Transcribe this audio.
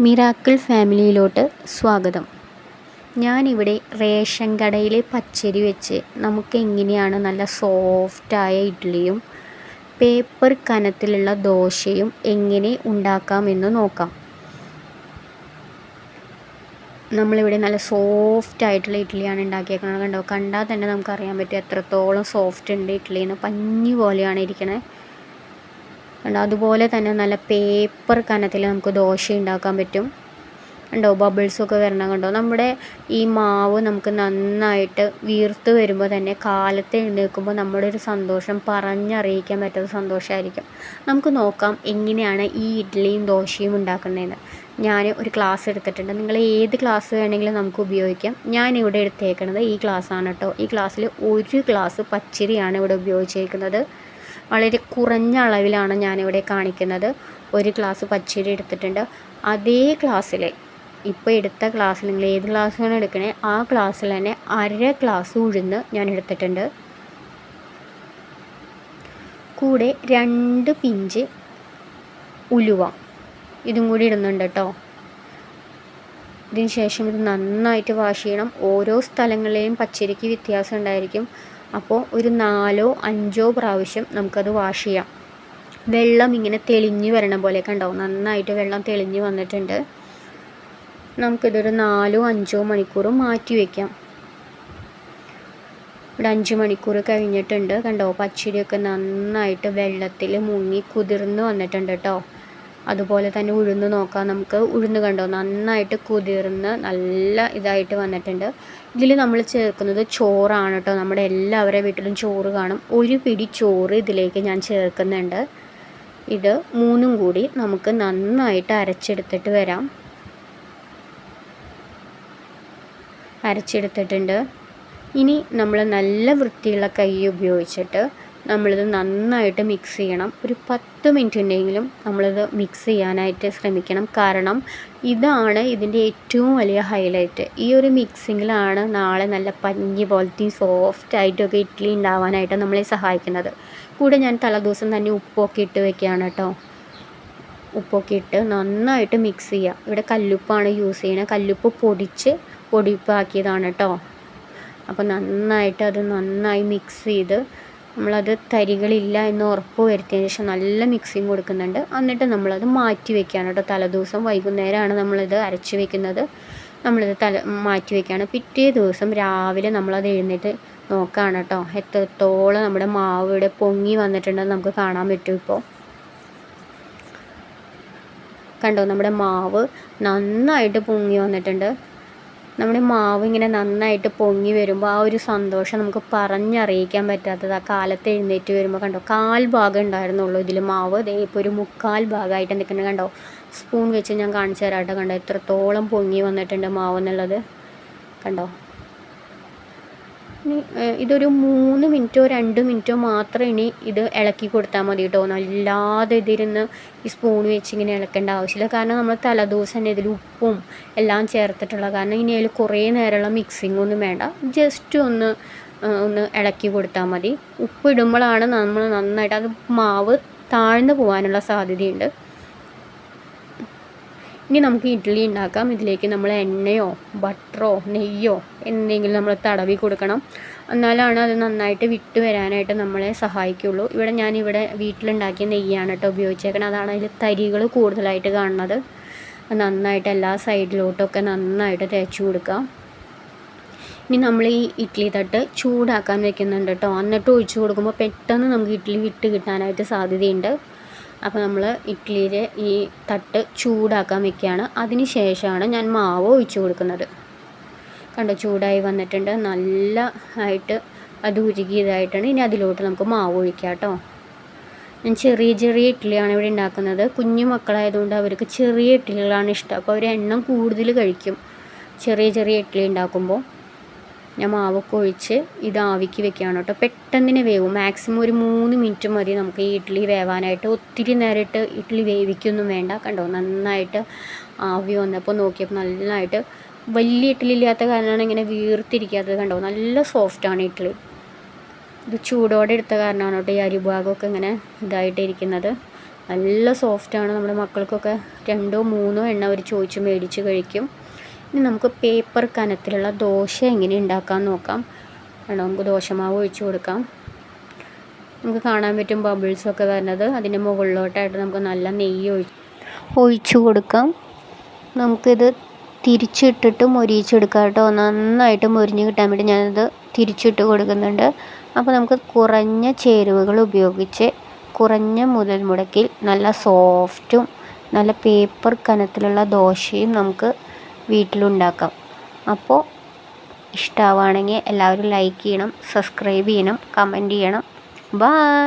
Miracle ഫാമിലിയിലോട്ട് സ്വാഗതം. ഞാനിവിടെ ration കടയിലെ പച്ചരി വെച്ച് നമുക്ക് എങ്ങനെയാണ് നല്ല സോഫ്റ്റായ ഇഡ്ഡലിയും പേപ്പർ കനത്തിലുള്ള ദോശയും എങ്ങനെ ഉണ്ടാക്കാമെന്ന് നോക്കാം. നമ്മളിവിടെ നല്ല സോഫ്റ്റ് ആയിട്ടുള്ള ഇഡ്ഡലിയാണ് ഉണ്ടാക്കിയേക്കുന്നത്. കണ്ടോ? കണ്ടാൽ തന്നെ നമുക്കറിയാൻ പറ്റും എത്രത്തോളം സോഫ്റ്റ് ഉണ്ട് ഇഡ്ഡലി എന്ന്. പഞ്ഞി പോലെയാണ് ഇരിക്കണേ. കണ്ടോ? അതുപോലെ തന്നെ നല്ല പേപ്പർ കനത്തിൽ നമുക്ക് ദോശ ഉണ്ടാക്കാൻ പറ്റും. കണ്ടോ? ബബിൾസൊക്കെ വരണം കണ്ടോ? നമ്മുടെ ഈ മാവ് നമുക്ക് നന്നായിട്ട് വീർത്ത് വരുമ്പോൾ തന്നെ കാലത്ത് എഴുന്നേൽക്കുമ്പോൾ നമ്മുടെ ഒരു സന്തോഷം പറഞ്ഞറിയിക്കാൻ പറ്റാത്ത സന്തോഷമായിരിക്കും. നമുക്ക് നോക്കാം എങ്ങനെയാണ് ഈ ഇഡ്ഡലിയും ദോശയും ഉണ്ടാക്കുന്നതെന്ന്. ഞാൻ ഒരു ക്ലാസ് എടുത്തിട്ടുണ്ട്. നിങ്ങൾ ഏത് ക്ലാസ് വേണമെങ്കിലും നമുക്ക് ഉപയോഗിക്കാം. ഞാൻ ഇവിടെ എടുത്തേക്കുന്നത് ഈ ക്ലാസ്സാണ് കേട്ടോ. ഈ ക്ലാസ്സിൽ ഒരു ക്ലാസ് പച്ചരിയാണ് ഇവിടെ ഉപയോഗിച്ചേക്കുന്നത്. വളരെ കുറഞ്ഞ അളവിലാണ് ഞാനിവിടെ കാണിക്കുന്നത്. ഒരു ഗ്ലാസ് പച്ചരി എടുത്തിട്ടുണ്ട്. അതേ ക്ലാസ്സിൽ ഇപ്പോൾ എടുത്ത ക്ലാസ്സിൽ നിങ്ങൾ ഏത് ക്ലാസ്സിലാണ് എടുക്കണേ ആ ക്ലാസ്സിൽ തന്നെ അര ഗ്ലാസ് ഉഴുന്ന് ഞാൻ എടുത്തിട്ടുണ്ട്. കൂടെ രണ്ട് പിഞ്ച് ഉലുവ ഇതും കൂടി ഇടുന്നുണ്ട് കേട്ടോ. ഇതിന് ശേഷം ഇത് നന്നായിട്ട് വാഷ് ചെയ്യണം. ഓരോ സ്ഥലങ്ങളിലെയും പച്ചരിക്ക് വ്യത്യാസം ഉണ്ടായിരിക്കും. അപ്പോൾ ഒരു നാലോ അഞ്ചോ പ്രാവശ്യം നമുക്കത് വാഷ് ചെയ്യാം. വെള്ളം ഇങ്ങനെ തെളിഞ്ഞ് വരണ പോലെയൊക്കെ ഉണ്ടാവും. നന്നായിട്ട് വെള്ളം തെളിഞ്ഞ് വന്നിട്ടുണ്ട്. നമുക്കിതൊരു നാലോ അഞ്ചോ മണിക്കൂർ മാറ്റി വയ്ക്കാം ഇവിടെ അഞ്ച് മണിക്കൂർ കഴിഞ്ഞിട്ടുണ്ട്. കണ്ടോ? പച്ചടിയൊക്കെ നന്നായിട്ട് വെള്ളത്തിൽ മുങ്ങി കുതിർന്ന് വന്നിട്ടുണ്ട് കേട്ടോ. അതുപോലെ തന്നെ ഉഴുന്ന് നോക്കാം. നമുക്ക് ഉഴുന്ന് കണ്ടോ? നന്നായിട്ട് കുതിർന്ന് നല്ല ഇതായിട്ട് വന്നിട്ടുണ്ട്. ഇതിൽ നമ്മൾ ചേർക്കുന്നത് ചോറാണ് കേട്ടോ. നമ്മുടെ എല്ലാവരുടെ വീട്ടിലും ചോറ് കാണും. ഒരു പിടി ചോറ് ഇതിലേക്ക് ഞാൻ ചേർക്കുന്നുണ്ട്. ഇത് മൂന്നും കൂടി നമുക്ക് നന്നായിട്ട് അരച്ചെടുത്തിട്ട് വരാം. അരച്ചെടുത്തിട്ടുണ്ട്. ഇനി നമ്മൾ നല്ല വൃത്തിയുള്ള കൈ ഉപയോഗിച്ചിട്ട് നമ്മളിത് നന്നായിട്ട് മിക്സ് ചെയ്യണം. ഒരു പത്ത് മിനിറ്റിന്റെങ്കിലും നമ്മളിത് മിക്സ് ചെയ്യാനായിട്ട് ശ്രമിക്കണം. കാരണം ഇതാണ് ഇതിന്റെ ഏറ്റവും വലിയ ഹൈലൈറ്റ് ഈ ഒരു മിക്സിങ്ങിലാണ് നാളെ നല്ല പഞ്ഞി പോലത്തെയും സോഫ്റ്റ് ആയിട്ടൊക്കെ ഇഡ്ഡലി ഉണ്ടാവാനായിട്ട് നമ്മളെ സഹായിക്കുന്നത്. കൂടെ ഞാൻ തലേദിവസം തന്നെ ഉപ്പൊക്കെ ഇട്ട് വെക്കുകയാണ് കേട്ടോ. ഉപ്പൊക്കെ ഇട്ട് നന്നായിട്ട് മിക്സ് ചെയ്യുക. ഇവിടെ കല്ലുപ്പാണ് യൂസ് ചെയ്യുന്നത്. കല്ലുപ്പ് പൊടിച്ച് പൊടിപ്പാക്കിയതാണ് കേട്ടോ. അപ്പോൾ നന്നായിട്ട് അത് നന്നായി മിക്സ് ചെയ്ത് നമ്മളത് തരികളില്ല എന്ന് ഉറപ്പ് വരുത്തിയതിന് ശേഷം നല്ല മിക്സിങ് കൊടുക്കുന്നുണ്ട്. എന്നിട്ട് നമ്മളത് മാറ്റി വെക്കുകയാണ് കേട്ടോ. തലേദിവസം വൈകുന്നേരമാണ് നമ്മളിത് അരച്ച് വെക്കുന്നത്. നമ്മളിത് തല മാറ്റി വെക്കുകയാണ്. പിറ്റേ ദിവസം രാവിലെ നമ്മളത് എഴുന്നേറ്റ് നോക്കുകയാണ് കേട്ടോ. എത്രത്തോളം നമ്മുടെ മാവ് ഇവിടെ പൊങ്ങി വന്നിട്ടുണ്ടെന്ന് നമുക്ക് കാണാൻ പറ്റും ഇപ്പോൾ കണ്ടോ? നമ്മുടെ മാവ് നന്നായിട്ട് പൊങ്ങി വന്നിട്ടുണ്ട്. നമ്മുടെ മാവ് ഇങ്ങനെ നന്നായിട്ട് പൊങ്ങി വരുമ്പോൾ ആ ഒരു സന്തോഷം നമുക്ക് പറഞ്ഞറിയിക്കാൻ പറ്റാത്തത് ആ കാലത്ത് എഴുന്നേറ്റ് വരുമ്പോൾ കണ്ടോ? കാൽ ഭാഗം ഉണ്ടായിരുന്നുള്ളൂ ഇതിൽ മാവ്. ദേ ഇപ്പോൾ ഒരു മുക്കാൽ ഭാഗമായിട്ട് നിൽക്കുന്നത് കണ്ടോ? സ്പൂൺ വെച്ച് ഞാൻ കാണിച്ചു തരാട്ടോ കണ്ടോ? എത്രത്തോളം പൊങ്ങി വന്നിട്ടുണ്ട് മാവ് എന്നുള്ളത്. കണ്ടോ? ഇതൊരു മൂന്ന് മിനിറ്റോ രണ്ട് മിനിറ്റോ മാത്രം ഇനി ഇത് ഇളക്കി കൊടുത്താൽ മതി കേട്ടോ. നല്ലാതെ ഇതിരുന്ന് ഈ സ്പൂൺ വെച്ച് ഇങ്ങനെ ഇളക്കേണ്ട ആവശ്യമില്ല. കാരണം നമ്മൾ തലേദിവസം തന്നെ ഇതിൽ ഉപ്പും എല്ലാം ചേർത്തിട്ടുള്ള കാരണം ഇനി അതിൽ കുറേ നേരമുള്ള മിക്സിംഗ് ഒന്നും വേണ്ട. ജസ്റ്റ് ഒന്ന് ഒന്ന് ഇളക്കി കൊടുത്താൽ മതി. ഉപ്പ് ഇടുമ്പോഴാണ് നമ്മൾ നന്നായിട്ട് അത് മാവ് താഴ്ന്നു പോകാനുള്ള സാധ്യതയുണ്ട്. ഇനി നമുക്ക് ഇഡ്ഡലി ഉണ്ടാക്കാം. ഇതിലേക്ക് നമ്മൾ എണ്ണയോ ബട്ടറോ നെയ്യോ എന്തെങ്കിലും നമ്മൾ തടവി കൊടുക്കണം. എന്നാലാണ് അത് നന്നായിട്ട് വിട്ട് വരാനായിട്ട് നമ്മളെ സഹായിക്കുള്ളൂ. ഇവിടെ ഞാനിവിടെ വീട്ടിലുണ്ടാക്കിയ നെയ്യാണ് കേട്ടോ ഉപയോഗിച്ചേക്കണം. അതാണ് അതിൽ തരികൾ കൂടുതലായിട്ട് കാണുന്നത്. നന്നായിട്ട് എല്ലാ സൈഡിലോട്ടൊക്കെ നന്നായിട്ട് തേച്ച് കൊടുക്കാം ഇനി നമ്മൾ ഈ ഇഡ്ഡലി തട്ട് ചൂടാക്കാൻ വെക്കുന്നുണ്ട് കേട്ടോ. എന്നിട്ട് ഒഴിച്ചു കൊടുക്കുമ്പോൾ പെട്ടെന്ന് നമുക്ക് ഇഡ്ഡലി വിട്ട് കിട്ടാനായിട്ട് സാധ്യതയുണ്ട്. അപ്പോൾ നമ്മൾ ഇഡ്ഡലിയിൽ ഈ തട്ട് ചൂടാക്കാൻ വെക്കുകയാണ്. അതിന് ശേഷമാണ് ഞാൻ മാവ് ഒഴിച്ച് കൊടുക്കുന്നത്. കണ്ടോ ചൂടായി വന്നിട്ടുണ്ട്. നല്ല ആയിട്ട് അത് ഉരുകിയതായിട്ടാണ് ഇനി അതിലോട്ട് നമുക്ക് മാവ് ഒഴിക്കാം കേട്ടോ. ഞാൻ ചെറിയ ചെറിയ ഇഡ്ഡലിയാണ് ഇവിടെ ഉണ്ടാക്കുന്നത്. കുഞ്ഞു മക്കളായതുകൊണ്ട് അവർക്ക് ചെറിയ ഇഡ്ഡലികളാണ് ഇഷ്ടം. അപ്പോൾ അവർ എണ്ണം കൂടുതൽ കഴിക്കും. ചെറിയ ചെറിയ ഇഡ്ഡലി ഉണ്ടാക്കുമ്പോൾ. ഞാൻ മാവൊക്കെ ഒഴിച്ച് ഇത് ആവിക്ക് വെക്കുകയാണ് കേട്ടോ. പെട്ടെന്ന് വേവും. മാക്സിമം ഒരു മൂന്ന് മിനിറ്റ് മതി നമുക്ക് ഈ ഇഡ്ഡലി വേവാനായിട്ട്. ഒത്തിരി നേരിട്ട് ഇഡ്ഡലി വേവിക്കൊന്നും വേണ്ട. കണ്ടോ? നന്നായിട്ട് ആവി വന്നപ്പോൾ നോക്കിയപ്പോൾ നന്നായിട്ട് വലിയ ഇഡ്ഡലി ഇല്ലാത്ത കാരണമാണ് ഇങ്ങനെ വീർത്തിരിക്കാത്തത് കണ്ടോ? നല്ല സോഫ്റ്റാണ് ഇഡ്ഡലി ഇത് ചൂടോടെ എടുത്ത കാരണമാണ് കേട്ടോ ഈ അരിഭാഗമൊക്കെ ഇങ്ങനെ ഇതായിട്ട് ഇരിക്കുന്നത് നല്ല സോഫ്റ്റാണ് നമ്മുടെ മക്കൾക്കൊക്കെ രണ്ടോ മൂന്നോ എണ്ണ അവർ ചോദിച്ച് മേടിച്ച് കഴിക്കും. ഇനി നമുക്ക് പേപ്പർ കനത്തിലുള്ള ദോശ എങ്ങനെ ഉണ്ടാക്കാൻ നോക്കാം. വേണം നമുക്ക് ദോശമാവ് ഒഴിച്ചു കൊടുക്കാം. നമുക്ക് കാണാൻ പറ്റും ബബിൾസൊക്കെ വരുന്നത്. അതിന്റെ മുകളിലോട്ടായിട്ട് നമുക്ക് നല്ല നെയ്യ് ഒഴിച്ച് ഒഴിച്ചു കൊടുക്കാം. നമുക്കിത് തിരിച്ചിട്ടിട്ട് മൊരിയിച്ചെടുക്കാം കേട്ടോ. നന്നായിട്ട് മൊരിഞ്ഞ് കിട്ടാൻ വേണ്ടി ഞാനത് തിരിച്ചിട്ട് കൊടുക്കുന്നുണ്ട്. അപ്പോൾ നമുക്ക് കുറഞ്ഞ ചേരുവകൾ ഉപയോഗിച്ച് കുറഞ്ഞ മുതൽ മുടക്കിൽ നല്ല സോഫ്റ്റും നല്ല പേപ്പർ കനത്തിലുള്ള ദോശയും നമുക്ക് വീട്ടിലുണ്ടാക്കാം. അപ്പോൾ ഇഷ്ടമാവുകയാണെങ്കിൽ എല്ലാവരും ലൈക്ക് ചെയ്യണം സബ്സ്ക്രൈബ് ചെയ്യണം കമന്റ് ചെയ്യണം. ബൈ